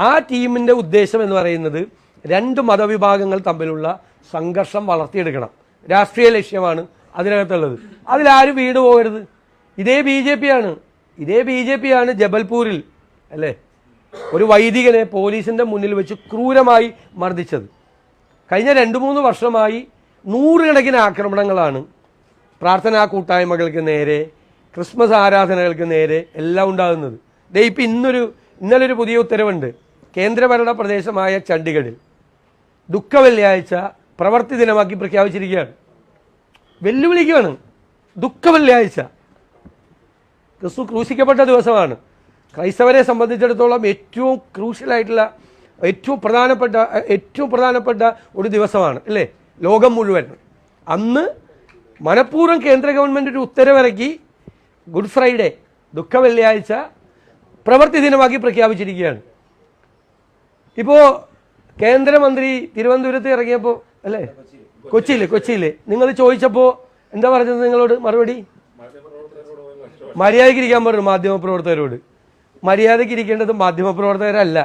ആ ടീമിന്റെ ഉദ്ദേശം എന്ന് പറയുന്നത് രണ്ട് മതവിഭാഗങ്ങൾ തമ്മിലുള്ള സംഘർഷം വളർത്തിയെടുക്കണം. രാഷ്ട്രീയ ലക്ഷ്യമാണ് അതിനകത്തുള്ളത്. അതിലാരും വീട് പോകരുത്? ഇതേ ബി ജെ പി ആണ്. ഇതേ ബി ജെ പി ആണ് ജബൽപൂരിൽ അല്ലേ? ഒരു വൈദികനെ പോലീസിന്റെ മുന്നിൽ വെച്ച് ക്രൂരമായി മർദ്ദിച്ചത്. കഴിഞ്ഞ രണ്ട് മൂന്ന് വർഷമായി നൂറുകണക്കിന് ആക്രമണങ്ങളാണ് പ്രാർത്ഥനാ കൂട്ടായ്മകൾക്ക് നേരെ ക്രിസ്മസ് ആരാധനകൾക്ക് നേരെ എല്ലാം ഉണ്ടാകുന്നത്. ദേ ഇപ്പം ഇന്നൊരു ഇന്നലൊരു പുതിയ ഉത്തരവുണ്ട്. കേന്ദ്രഭരണ പ്രദേശമായ ചണ്ഡീഗഡിൽ ദുഃഖ വെള്ളിയാഴ്ച പ്രവൃത്തി ദിനമാക്കി പ്രഖ്യാപിച്ചിരിക്കുകയാണ്. വെല്ലുവിളിക്കുകയാണ് ദുഃഖ വെള്ളിയാഴ്ച ക്രിസ്തു ക്രൂശിക്കപ്പെട്ട ദിവസമാണ്. ക്രൈസ്തവരെ സംബന്ധിച്ചിടത്തോളം ഏറ്റവും ക്രൂഷ്യലായിട്ടുള്ള ഏറ്റവും പ്രധാനപ്പെട്ട ഏറ്റവും പ്രധാനപ്പെട്ട ഒരു ദിവസമാണ് അല്ലേ? ലോകം മുഴുവൻ. അന്ന് മനഃപൂർവം കേന്ദ്ര ഗവൺമെന്റ് ഒരു ഉത്തരവിറക്കി ഗുഡ് ഫ്രൈഡേ ദുഃഖ വെള്ളിയാഴ്ച പ്രവൃത്തി ദിനമാക്കി പ്രഖ്യാപിച്ചിരിക്കുകയാണ്. ഇപ്പോൾ കേന്ദ്രമന്ത്രി തിരുവനന്തപുരത്ത് ഇറങ്ങിയപ്പോൾ അല്ലേ? കൊച്ചിയിൽ കൊച്ചിയിൽ നിങ്ങൾ ചോദിച്ചപ്പോൾ എന്താ പറഞ്ഞത് നിങ്ങളോട് മറുപടി? മര്യാദയ്ക്ക് ഇരിക്കാൻ പറഞ്ഞു മാധ്യമപ്രവർത്തകരോട്. മര്യാദയ്ക്ക് ഇരിക്കേണ്ടത് മാധ്യമപ്രവർത്തകരല്ല.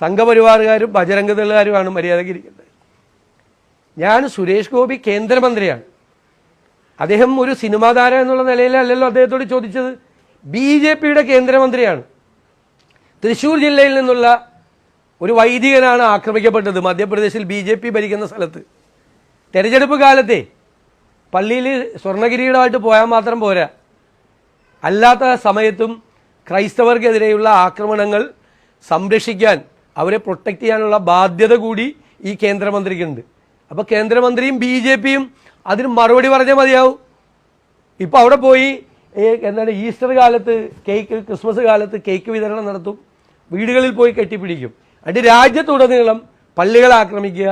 സംഘപരിവാറുകാരും ബജരംഗദളുകാരുമാണ് മര്യാദയ്ക്ക് ഇരിക്കേണ്ടത് ഞാൻ സുരേഷ് ഗോപി കേന്ദ്രമന്ത്രിയാണ്. അദ്ദേഹം ഒരു സിനിമാ താരം എന്നുള്ള നിലയിലല്ലല്ലോ അദ്ദേഹത്തോട് ചോദിച്ചത്. ബി ജെ പിയുടെ കേന്ദ്രമന്ത്രിയാണ്. തൃശ്ശൂർ ജില്ലയിൽ നിന്നുള്ള ഒരു വൈദികനാണ് ആക്രമിക്കപ്പെട്ടത്. മധ്യപ്രദേശിൽ ബി ജെ പി ഭരിക്കുന്ന സ്ഥലത്ത്. തെരഞ്ഞെടുപ്പ് കാലത്തെ പള്ളിയിൽ സ്വർണകിരീടമായിട്ട് പോയാൽ മാത്രം പോരാ. അല്ലാത്ത സമയത്തും ക്രൈസ്തവർക്കെതിരെയുള്ള ആക്രമണങ്ങൾ സംരക്ഷിക്കാൻ അവരെ പ്രൊട്ടക്റ്റ് ചെയ്യാനുള്ള ബാധ്യത കൂടി ഈ കേന്ദ്രമന്ത്രിക്കുണ്ട്. അപ്പോൾ കേന്ദ്രമന്ത്രിയും ബി ജെ പിയും അതിന് മറുപടി പറഞ്ഞാൽ മതിയാവും. ഇപ്പോൾ അവിടെ പോയി എന്താണ് ഈസ്റ്റർ കാലത്ത് കേക്ക് ക്രിസ്മസ് കാലത്ത് കേക്ക് വിതരണം നടത്തും. വീടുകളിൽ പോയി കെട്ടിപ്പിടിക്കും. അതിന്റെ രാജ്യത്തുടനീളം പള്ളികൾ ആക്രമിക്കുക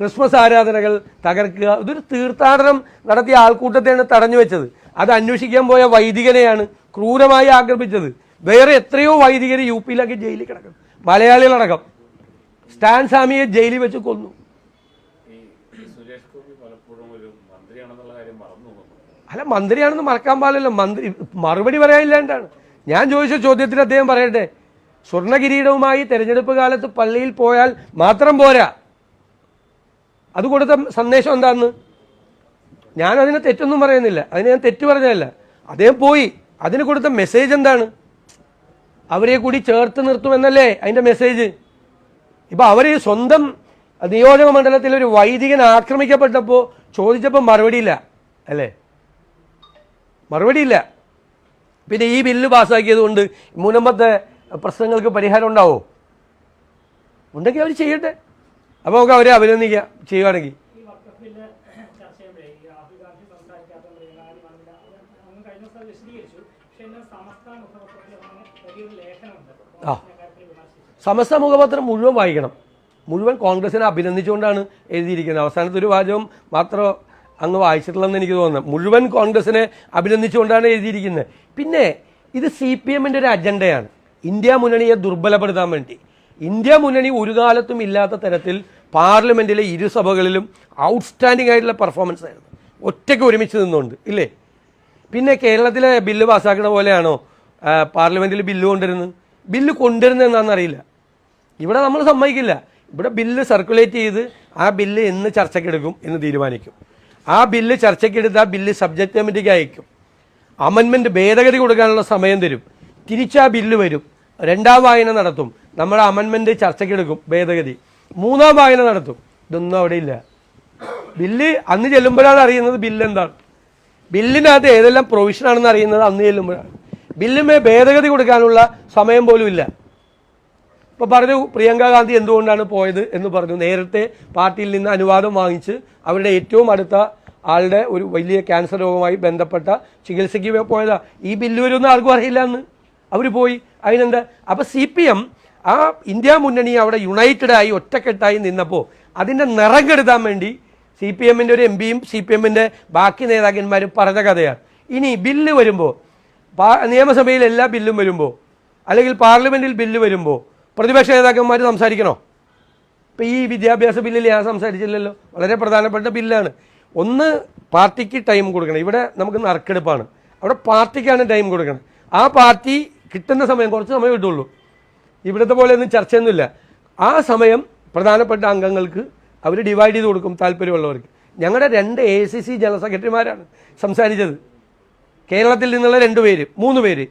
ക്രിസ്മസ് ആരാധനകൾ തകർക്കുക ഇതൊരു തീർത്ഥാടനം നടത്തിയ ആൾക്കൂട്ടത്തെയാണ് തടഞ്ഞു വെച്ചത്. അത് അന്വേഷിക്കാൻ പോയ വൈദികനെയാണ് ക്രൂരമായി ആക്രമിച്ചത്. വേറെ എത്രയോ വൈദികർ യു പിയിലൊക്കെ ജയിലിൽ കിടക്കും മലയാളികളടക്കം. സ്റ്റാൻ സ്വാമിയെ ജയിലിൽ വെച്ച് കൊന്നു ഈ സുരേഷ് ഗോപി പലപ്പോഴും ഒരു മന്ത്രിയാണെന്നുള്ള കാര്യം മറന്നു പോകുന്നു അല്ല മന്ത്രിയാണെന്ന് മറക്കാൻ പാടില്ലല്ലോ. മന്ത്രി മറുപടി പറയാനില്ലാണ്ടാണ് ഞാൻ ചോദിച്ച ചോദ്യത്തിന് അദ്ദേഹം പറയട്ടെ സ്വർണ കിരീടവുമായി തെരഞ്ഞെടുപ്പ് കാലത്ത് പള്ളിയിൽ പോയാൽ മാത്രം പോരാ. അത് കൊടുത്ത സന്ദേശം എന്താന്ന്? ഞാൻ അതിനെ തെറ്റൊന്നും പറയുന്നില്ല. അതിന് ഞാൻ തെറ്റ് പറഞ്ഞതല്ല. അദ്ദേഹം പോയി. അതിന് കൊടുത്ത മെസ്സേജ് എന്താണ്? അവരെ കൂടി ചേർത്ത് നിർത്തുമെന്നല്ലേ അതിന്റെ മെസ്സേജ് ഇപ്പം അവർ സ്വന്തം നിയോജക മണ്ഡലത്തിൽ ഒരു വൈദികൻ ആക്രമിക്കപ്പെട്ടപ്പോൾ ചോദിച്ചപ്പോൾ മറുപടിയില്ല അല്ലേ? മറുപടിയില്ല. പിന്നെ ഈ ബില്ല് പാസ്സാക്കിയത് കൊണ്ട് മുനമ്പത്തെ പ്രശ്നങ്ങൾക്ക് പരിഹാരം ഉണ്ടാവോ? ഉണ്ടെങ്കിൽ അവർ ചെയ്യട്ടെ. അപ്പോൾ നമുക്ക് അവരെ അഭിനന്ദിക്കാം ചെയ്യുകയാണെങ്കിൽ ആ. സമസ്ത മുഖപത്രം മുഴുവൻ വായിക്കണം. മുഴുവൻ കോൺഗ്രസിനെ അഭിനന്ദിച്ചുകൊണ്ടാണ് എഴുതിയിരിക്കുന്നത്. അവസാനത്തെ ഒരു വാചകം മാത്രം അങ്ങ് വായിച്ചിട്ടുള്ളതെന്ന് എനിക്ക് തോന്നുന്നത് മുഴുവൻ കോൺഗ്രസിനെ അഭിനന്ദിച്ചുകൊണ്ടാണ് എഴുതിയിരിക്കുന്നത്. പിന്നെ ഇത് സി പി എമ്മിന്റെ ഒരു അജണ്ടയാണ്. ഇന്ത്യ മുന്നണിയെ ദുർബലപ്പെടുത്താൻ വേണ്ടി. ഇന്ത്യ മുന്നണി ഒരു കാലത്തും ഇല്ലാത്ത തരത്തിൽ പാർലമെന്റിലെ ഇരുസഭകളിലും ഔട്ട്സ്റ്റാൻഡിംഗ് ആയിട്ടുള്ള പെർഫോമൻസ് ആയിരുന്നു. ഒറ്റയ്ക്ക് ഒരുമിച്ച് നിന്നുകൊണ്ട് ഇല്ലേ? പിന്നെ കേരളത്തിലെ ബില്ല് പാസ്സാക്കുന്ന പോലെയാണോ പാർലമെന്റിൽ ബില്ല് കൊണ്ടുവരുന്നത്? ബില്ല് കൊണ്ടുവരുന്നത് എന്താണെന്നറിയില്ല. ഇവിടെ നമ്മൾ സമ്മതിക്കില്ല. ഇവിടെ ബില്ല് സർക്കുലേറ്റ് ചെയ്ത് ആ ബില്ല് എന്ന് ചർച്ചയ്ക്കെടുക്കും എന്ന് തീരുമാനിക്കും. ആ ബില്ല് ചർച്ചയ്ക്കെടുത്ത് ആ ബില്ല് സബ്ജക്ട് കമ്മിറ്റിക്ക് അയക്കും. അമൻമെന്റ് ഭേദഗതി കൊടുക്കാനുള്ള സമയം തരും. തിരിച്ചാ ബില്ല് വരും. രണ്ടാം വായന നടത്തും. നമ്മുടെ അമൻമെന്റ് ചർച്ചയ്ക്കെടുക്കും ഭേദഗതി. മൂന്നാം വായന നടത്തും. ഇതൊന്നും അവിടെ ഇല്ല. ബില്ല് അന്ന് ചെല്ലുമ്പോഴാണ് അറിയുന്നത് ബില്ല് എന്താണ്. ബില്ലിനകത്ത് ഏതെല്ലാം പ്രൊവിഷനാണെന്ന് അറിയുന്നത് അന്ന് ചെല്ലുമ്പോഴാണ്. ബില്ലുമേ ഭേദഗതി കൊടുക്കാനുള്ള സമയം പോലും ഇല്ല. ഇപ്പോൾ പറഞ്ഞു പ്രിയങ്ക ഗാന്ധി എന്തുകൊണ്ടാണ് പോയത്? എന്ന് പറഞ്ഞു. നേരത്തെ പാർട്ടിയിൽ നിന്ന് അനുവാദം വാങ്ങിച്ച് അവരുടെ ഏറ്റവും അടുത്ത ആളുടെ ഒരു വലിയ ക്യാൻസർ രോഗവുമായി ബന്ധപ്പെട്ട ചികിത്സയ്ക്ക് പോയതാ. ഈ ബില്ല് ആർക്കും അറിയില്ല എന്ന് അവർ പോയി. അതിനെന്താ? അപ്പോൾ സി പി എം ആ ഇന്ത്യ മുന്നണി അവിടെ യുണൈറ്റഡ് ആയി ഒറ്റക്കെട്ടായി നിന്നപ്പോൾ അതിന്റെ നിറം കെടുത്താൻ വേണ്ടി സി പി എമ്മിന്റെ ഒരു എം പിയും സി പി എമ്മിന്റെ ബാക്കി നേതാക്കന്മാരും പറഞ്ഞ കഥയാണ്. ഇനി ബില്ല് വരുമ്പോൾ നിയമസഭയിൽ എല്ലാ ബില്ലും വരുമ്പോൾ അല്ലെങ്കിൽ പാർലമെന്റിൽ ബില്ല് വരുമ്പോൾ പ്രതിപക്ഷ നേതാക്കന്മാർ സംസാരിക്കണോ? ഇപ്പം ഈ വിദ്യാഭ്യാസ ബില്ലിൽ ഞാൻ സംസാരിച്ചില്ലല്ലോ. വളരെ പ്രധാനപ്പെട്ട ബില്ലാണ്. ഒന്ന് പാർട്ടിക്ക് ടൈം കൊടുക്കണം. ഇവിടെ നമുക്ക് നറുക്കെടുപ്പാണ്. അവിടെ പാർട്ടിക്കാണ് ടൈം കൊടുക്കണം. ആ പാർട്ടി കിട്ടുന്ന സമയം കുറച്ച് സമയം കിട്ടുള്ളൂ. ഇവിടുത്തെ പോലെ ഒന്നും ചർച്ചയൊന്നുമില്ല. ആ സമയം പ്രധാനപ്പെട്ട അംഗങ്ങൾക്ക് അവർ ഡിവൈഡ് ചെയ്ത് കൊടുക്കും താല്പര്യമുള്ളവർക്ക്. ഞങ്ങളുടെ രണ്ട് എ സി സി ജനറൽ സെക്രട്ടറിമാരാണ് സംസാരിച്ചത്. കേരളത്തിൽ നിന്നുള്ള രണ്ട് പേര് മൂന്ന് പേര്.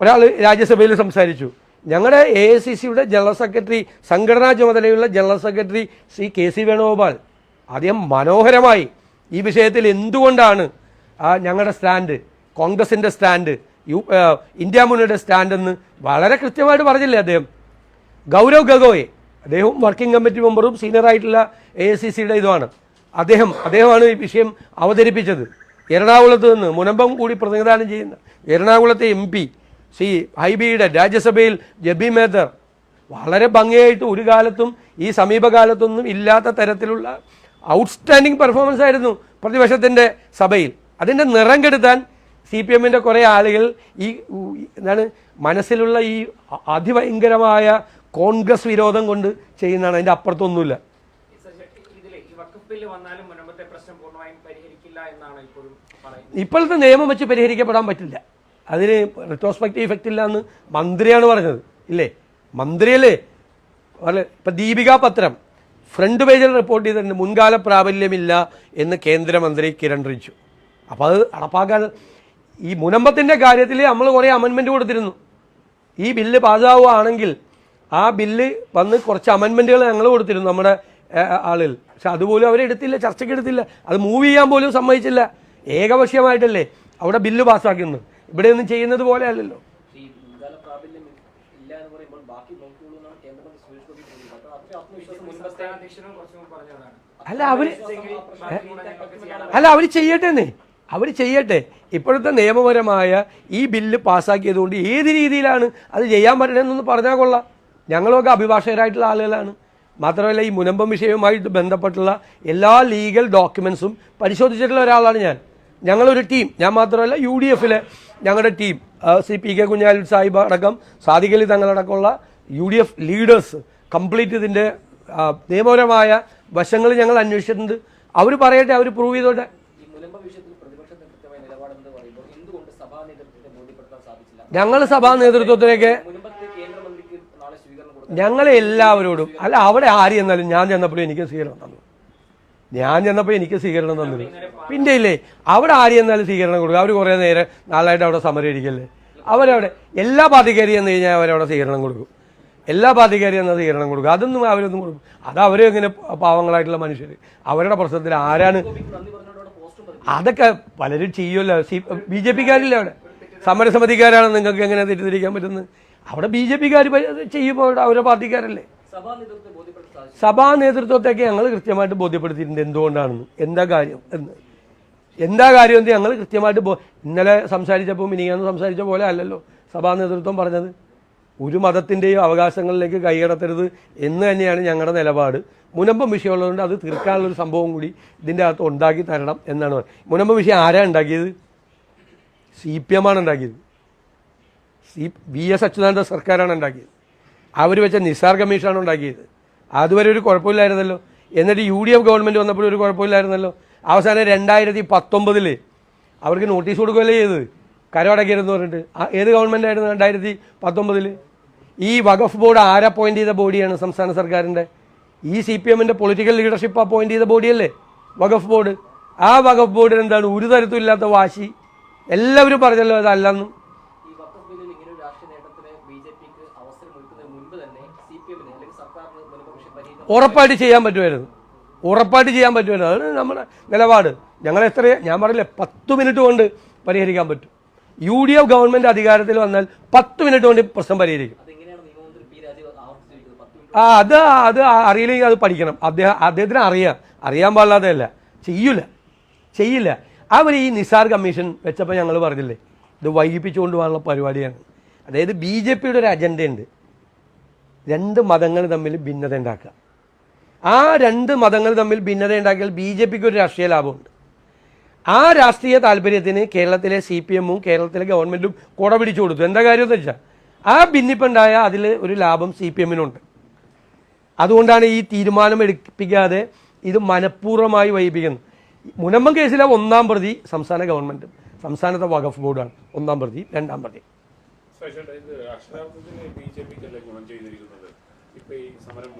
ഒരാൾ രാജ്യസഭയിൽ സംസാരിച്ചു. ഞങ്ങളുടെ എ ഐ സി സിയുടെ ജനറൽ സെക്രട്ടറി സംഘടനാ ചുമതലയുള്ള general secretary Shri K C Venugopal അദ്ദേഹം മനോഹരമായി ഈ വിഷയത്തിൽ എന്തുകൊണ്ടാണ് ഞങ്ങളുടെ സ്റ്റാൻഡ് കോൺഗ്രസിന്റെ സ്റ്റാൻഡ് യു ഇന്ത്യ മുന്നണിയുടെ സ്റ്റാൻഡ് എന്ന് വളരെ കൃത്യമായിട്ട് പറഞ്ഞില്ലേ അദ്ദേഹം? ഗൗരവ് ഗഗോയ് അദ്ദേഹവും വർക്കിംഗ് കമ്മിറ്റി മെമ്പറും സീനിയർ ആയിട്ടുള്ള എ ഐ സി സിയുടെ ഇതുമാണ്. അദ്ദേഹം അദ്ദേഹമാണ് ഈ വിഷയം അവതരിപ്പിച്ചത്. എറണാകുളത്ത് നിന്ന് മുനമ്പം കൂടി പ്രതിനിധാനം ചെയ്യുന്ന എറണാകുളത്തെ എം ശ്രീ ഹൈബിയുടെ രാജ്യസഭയിൽ ജബി മേത്തർ വളരെ ഭംഗിയായിട്ട് ഒരു കാലത്തും ഈ സമീപകാലത്തൊന്നും ഇല്ലാത്ത തരത്തിലുള്ള ഔട്ട്സ്റ്റാൻഡിങ് പെർഫോമൻസ് ആയിരുന്നു പ്രതിപക്ഷത്തിന്റെ സഭയിൽ. അതിന്റെ നിറം കെടുത്താൻ സി പി എമ്മിന്റെ കുറേ ആളുകൾ ഈ എന്താണ് മനസ്സിലുള്ള ഈ അതിഭയങ്കരമായ കോൺഗ്രസ് വിരോധം കൊണ്ട് ചെയ്യുന്നതാണ്. അതിന്റെ അപ്പുറത്തൊന്നുമില്ല. ഇപ്പോഴത്തെ നിയമം വെച്ച് പരിഹരിക്കപ്പെടാൻ പറ്റില്ല. അതിന് റിട്രോസ്പെക്റ്റീവ് ഇഫക്റ്റ് ഇല്ല എന്ന് മന്ത്രിയാണ് പറഞ്ഞത്. ഇല്ലേ? മന്ത്രിയല്ലേ? അല്ലെ ഇപ്പം ദീപിക പത്രം. ഫ്രണ്ട് പേജിൽ റിപ്പോർട്ട് ചെയ്തിട്ടുണ്ട് മുൻകാല പ്രാബല്യമില്ല എന്ന് കേന്ദ്രമന്ത്രി കിരൺ റിജു അപ്പോൾ അത് നടപ്പാക്കാൻ ഈ മുനമ്പത്തിന്റെ കാര്യത്തിൽ നമ്മൾ കുറേ അമെൻമെന്റ് കൊടുത്തിരുന്നു. ഈ ബില്ല് പാസ്സാവുകയാണെങ്കിൽ ആ ബില്ല് വന്ന് കുറച്ച് അമെൻമെന്റുകൾ ഞങ്ങൾ കൊടുത്തിരുന്നു നമ്മുടെ ആളിൽ. പക്ഷെ അതുപോലും അവരെടുത്തില്ല ചർച്ചയ്ക്ക് എടുത്തില്ല. അത് മൂവ് ചെയ്യാൻ പോലും സമ്മതിച്ചില്ല. ഏകപക്ഷീയമായിട്ടല്ലേ അവിടെ ബില്ല് പാസ്സാക്കുന്നത് ഇവിടെ ഒന്നും ചെയ്യുന്നത് പോലെ അല്ലല്ലോ. അല്ല അവർ അല്ല അവർ ചെയ്യട്ടെന്നേ. അവർ ചെയ്യട്ടെ. ഇപ്പോഴത്തെ നിയമപരമായ ഈ ബില്ല് പാസ്സാക്കിയതുകൊണ്ട് ഏത് രീതിയിലാണ് അത് ചെയ്യാൻ പറ്റണമെന്നൊന്ന് പറഞ്ഞാൽ കൊള്ളാം. ഞങ്ങളൊക്കെ അഭിഭാഷകരായിട്ടുള്ള ആളുകളാണ്. മാത്രമല്ല ഈ മുനമ്പം വിഷയവുമായിട്ട് ബന്ധപ്പെട്ടുള്ള എല്ലാ ലീഗൽ ഡോക്യുമെൻസും പരിശോധിച്ചിട്ടുള്ള ഒരാളാണ് ഞാൻ. ഞങ്ങളൊരു ടീം. ഞാൻ മാത്രമല്ല യു ഡി എഫിലെ ഞങ്ങളുടെ team C P K Kunhali Sahib അടക്കം Sadiqali തങ്ങളടക്കമുള്ള U D F leaders complete ഇതിന്റെ നിയമപരമായ വശങ്ങൾ ഞങ്ങൾ അന്വേഷിച്ചിട്ടുണ്ട്. അവർ പറയട്ടെ അവർ പ്രൂവ് ചെയ്തോട്ടെ. ഞങ്ങൾ സഭാ നേതൃത്വത്തിലേക്ക് ഞങ്ങൾ എല്ലാവരോടും അല്ല അവിടെ ആര് എന്നാലും ഞാൻ ചെന്നപ്പോഴും എനിക്ക് സ്വീകരണം തന്നു. ഞാൻ ചെന്നപ്പോൾ എനിക്ക് സ്വീകരണം തന്നില്ല പിന്നെ ഇല്ലേ അവിടെ ആര് ചെന്നാലും സ്വീകരണം കൊടുക്കും. അവർ കുറേ നേരം നാളായിട്ട് അവിടെ സമരം ഇരിക്കല്ലേ. അവരവിടെ എല്ലാ പാർട്ടിക്കാരി എന്ന് കഴിഞ്ഞാൽ അവരവിടെ സ്വീകരണം കൊടുക്കും. എല്ലാ പാർട്ടിക്കാരി എന്നാൽ സ്വീകരണം കൊടുക്കും. അതൊന്നും അവരൊന്നും കൊടുക്കും. അത് അവരും ഇങ്ങനെ പാവങ്ങളായിട്ടുള്ള മനുഷ്യർ അവരുടെ പ്രശ്നത്തിൽ ആരാണ്? അതൊക്കെ പലരും ചെയ്യുമല്ലോ സി ബി ജെ പിക്കാരില്ല അവിടെ? സമരസമിതിക്കാരാണ് നിങ്ങൾക്ക് എങ്ങനെ തെറ്റിദ്ധരിക്കാൻ പറ്റുന്നത്? അവിടെ ബി ജെ പിക്കാർ ചെയ്യുമ്പോൾ അവരുടെ പാർട്ടിക്കാരല്ലേ? സഭാ നേതൃത്വത്തെയൊക്കെ ഞങ്ങൾ കൃത്യമായിട്ട് ബോധ്യപ്പെടുത്തിയിട്ടുണ്ട് എന്തുകൊണ്ടാണെന്ന്. എന്താ കാര്യം എന്ന്. എന്താ കാര്യം എന്ന് ഞങ്ങൾ കൃത്യമായിട്ട് ഇന്നലെ സംസാരിച്ചപ്പോൾ മിനിങ്ങാന്ന് സംസാരിച്ച പോലെ അല്ലല്ലോ സഭാ നേതൃത്വം പറഞ്ഞത്. ഒരു മതത്തിന്റെയും അവകാശങ്ങളിലേക്ക് കൈകടത്തരുത് എന്ന് തന്നെയാണ് ഞങ്ങളുടെ നിലപാട്. മുനമ്പം വിഷയമുള്ളതുകൊണ്ട് അത് തീർക്കാനുള്ളൊരു സംഭവം കൂടി ഇതിന്റെ അകത്ത് ഉണ്ടാക്കി തരണം എന്നാണ് പറയുന്നത് മുനമ്പം വിഷയം ആരാ ഉണ്ടാക്കിയത്? സി പി എം ആണ് ഉണ്ടാക്കിയത്. സി വി എസ് അച്യുതാനന്ദ സർക്കാരാണ് ഉണ്ടാക്കിയത്. അവർ വെച്ച നിസാർ കമ്മീഷനാണ് ഉണ്ടാക്കിയത്. അതുവരെ ഒരു കുഴപ്പമില്ലായിരുന്നല്ലോ. എന്നിട്ട് യു ഡി എഫ് ഗവൺമെന്റ് വന്നപ്പോഴും ഒരു കുഴപ്പമില്ലായിരുന്നല്ലോ. അവസാനം രണ്ടായിരത്തി പത്തൊമ്പതിൽ അവർക്ക് നോട്ടീസ് കൊടുക്കുകയല്ലേ ചെയ്തത്. കരമടക്കരുതെന്ന് പറഞ്ഞിട്ട്. ഏത് ഗവൺമെന്റ് ആയിരുന്നു രണ്ടായിരത്തി പത്തൊമ്പതിൽ ഈ വഖഫ് ബോർഡ് ആരെ അപ്പോയിന്റ് ചെയ്ത ബോഡിയാണ് സംസ്ഥാന സർക്കാരിന്റെ ഈ സി പി എമ്മിന്റെ പൊളിറ്റിക്കൽ ലീഡർഷിപ്പ് അപ്പോയിന്റ് ചെയ്ത ബോഡിയല്ലേ? വഖഫ് ബോർഡ്. ആ വഖഫ് ബോർഡിന് എന്താണ്? ഒരു തരത്തിലില്ലാത്ത വാശി. എല്ലാവരും പറഞ്ഞല്ലോ അതല്ലെന്നും ഈ വക്കഫ് ബില്ലിൽ ഇങ്ങനെ ഒരു രാഷ്ട്രീയ നേട്ടത്തിന് ബി ജെ പിക്ക് അവസരം ഒരുക്കുന്നതിന് മുൻപ് തന്നെ സി പി എമ്മിന് അല്ലെങ്കിൽ സർക്കാരിന് മുൻപ് വിഷയം പരിഹരിക്കാൻ ഉറപ്പായിട്ട് ചെയ്യാൻ പറ്റുമായിരുന്നു. ഉറപ്പായിട്ട് ചെയ്യാൻ പറ്റുമായിരുന്നു. അതാണ് നമ്മുടെ നിലപാട്. ഞങ്ങൾ എത്ര ഞാൻ പറഞ്ഞില്ലേ പത്ത് മിനിറ്റ് കൊണ്ട് പരിഹരിക്കാൻ പറ്റും. യു ഡി എഫ് ഗവൺമെന്റ് അധികാരത്തിൽ വന്നാൽ പത്ത് മിനിറ്റ് കൊണ്ട് പ്രശ്നം പരിഹരിക്കും. ആ അത് അത് അറിയില്ലെങ്കിൽ അത് പഠിക്കണം. അദ്ദേഹം അദ്ദേഹത്തിന് അറിയാം. അറിയാൻ പാടില്ലാതെയല്ല ചെയ്യൂല. ചെയ്യില്ല. അവർ ഈ നിസാർ കമ്മീഷൻ വെച്ചപ്പോൾ ഞങ്ങൾ പറഞ്ഞില്ലേ ഇത് വൈകിപ്പിച്ചുകൊണ്ട് പോകാനുള്ള പരിപാടിയാണ്. അതായത് ബി ജെ പിയുടെ ഒരു അജണ്ടയുണ്ട്. രണ്ട് മതങ്ങൾ തമ്മിൽ ഭിന്നത ഉണ്ടാക്കുക. ആ രണ്ട് മതങ്ങൾ തമ്മിൽ ഭിന്നത ഉണ്ടാക്കിയാൽ ബി ജെ പിക്ക് ഒരു രാഷ്ട്രീയ ലാഭമുണ്ട്. ആ രാഷ്ട്രീയ താല്പര്യത്തിന് കേരളത്തിലെ സി പി എമ്മും കേരളത്തിലെ ഗവൺമെന്റും കുട പിടിച്ചു കൊടുത്തു. എന്താ കാര്യം എന്ന് വെച്ചാൽ ആ ഭിന്നിപ്പുണ്ടായ അതിൽ ഒരു ലാഭം സി പി എമ്മിനുണ്ട്. അതുകൊണ്ടാണ് ഈ തീരുമാനം എടുപ്പിക്കാതെ ഇത് മനഃപൂർവമായി വൈകിപ്പിക്കുന്നത്. മുനമ്പം കേസിലെ ഒന്നാം പ്രതി സംസ്ഥാന ഗവൺമെന്റ് സംസ്ഥാനത്തെ വഖഫ് ബോർഡാണ് ഒന്നാം പ്രതി രണ്ടാം പ്രതി. പിക്കല്ലേ ഗുണം ചെയ്തിരിക്കുന്നത്? ഇപ്പൊ ഈ സമരം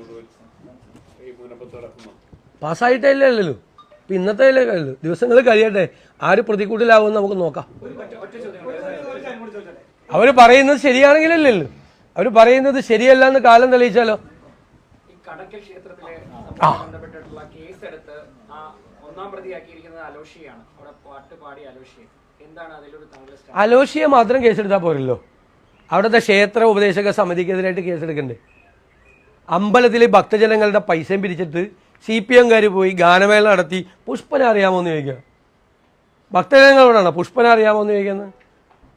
പാസ്സായിട്ടല്ലേ അല്ലല്ലോ ഇപ്പം ഇന്നത്തെ അല്ലല്ലോ ദിവസങ്ങൾ കഴിയട്ടെ. ആര് പ്രതികൂട്ടിലാവുമെന്ന് നമുക്ക് നോക്കാം. അവർ പറയുന്നത് ശരിയാണെങ്കിലല്ലല്ലോ അവർ പറയുന്നത് ശരിയല്ല എന്ന് കാലം തെളിയിച്ചാലോ? ആ. അലോഷിയെ. മാത്രം കേസെടുത്താൽ പോരല്ലോ. അവിടുത്തെ ക്ഷേത്ര ഉപദേശക സമിതിക്കെതിരായിട്ട് കേസെടുക്കണ്ടേ? അമ്പലത്തിലെ ഭക്തജനങ്ങളുടെ പൈസയും പിരിച്ചിട്ട് സി പി എംകാർ പോയി ഗാനമേള നടത്തി പുഷ്പനെ അറിയാമോ എന്ന് ചോദിക്കുക. ഭക്തജനങ്ങളോടാണ് പുഷ്പനെ അറിയാമോ എന്ന് ചോദിക്കുന്നത്?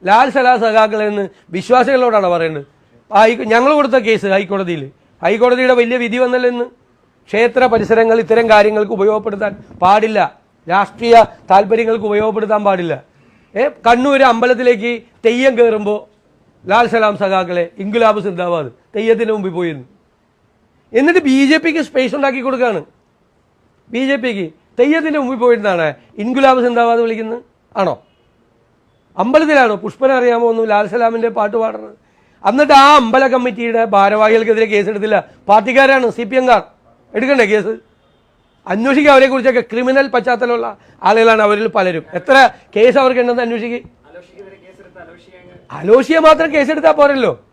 ലാൽ സലാ സഖാക്കളെന്ന് വിശ്വാസികളോടാണ് പറയുന്നത് ഹൈ ഞങ്ങൾ കൊടുത്ത കേസ് ഹൈക്കോടതിയിൽ. ഹൈക്കോടതിയുടെ വലിയ വിധി വന്നല്ലോ ഇന്ന്? ക്ഷേത്ര പരിസരങ്ങൾ ഇത്തരം കാര്യങ്ങൾക്ക് ഉപയോഗപ്പെടുത്താൻ പാടില്ല. രാഷ്ട്രീയ താല്പര്യങ്ങൾക്ക് ഉപയോഗപ്പെടുത്താൻ പാടില്ല. ഏ കണ്ണൂർ അമ്പലത്തിലേക്ക് തെയ്യം കയറുമ്പോൾ ലാൽ സലാം സഖാക്കളെ ഇൻഗുലാബ് സിന്ദാബാദ് തെയ്യത്തിന് മുമ്പിൽ പോയിരുന്നു. എന്നിട്ട് ബി ജെ പിക്ക് സ്പേസ് ഉണ്ടാക്കി കൊടുക്കുകയാണ് ബി ജെ പിക്ക്. തെയ്യത്തിന്റെ മുമ്പിൽ പോയിരുന്നാണ്. ഇൻഗുലാബ് സിന്ദാബാദ് വിളിക്കുന്നത്. ആണോ? അമ്പലത്തിലാണോ? പുഷ്പൻ അറിയാമോ ഒന്നും? ലാൽ സലാമിന്റെ പാട്ട് പാടുന്നത് എന്നിട്ട് ആ അമ്പല കമ്മിറ്റിയുടെ ഭാരവാഹികൾക്കെതിരെ കേസെടുത്തില്ല പാർട്ടിക്കാരാണ്. സി പി എംകാർ എടുക്കണ്ടേ കേസ് അന്വേഷിക്കുക അവരെ കുറിച്ചൊക്കെ. ക്രിമിനൽ പശ്ചാത്തലമുള്ള ആളുകളാണ് അവരിൽ പലരും. എത്ര കേസ് അവർക്ക് ഉണ്ടെന്ന് അന്വേഷിക്കുക അലോഷിയെ മാത്രം കേസെടുത്താൽ പോരല്ലോ.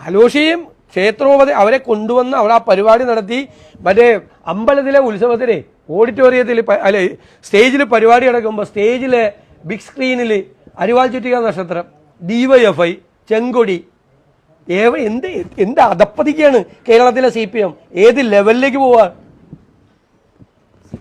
അലോഷിയും ക്ഷേത്രോപതി അവരെ കൊണ്ടുവന്ന് അവിടെ ആ പരിപാടി നടത്തി. മറ്റേ അമ്പലത്തിലെ ഉത്സവത്തിന് ഓഡിറ്റോറിയത്തിൽ അല്ലെ സ്റ്റേജിൽ പരിപാടി നടക്കുമ്പോൾ സ്റ്റേജിലെ ബിഗ് സ്ക്രീനിൽ അരിവാൾ ചുറ്റിക നക്ഷത്രം ഡിവൈഎഫ്ഐ ചെങ്കൊടി ഏവ എന്ത് എന്ത് അതപ്പതിക്കാണ് കേരളത്തിലെ സി പി എം ഏത് ലെവലിലേക്ക് പോവാ?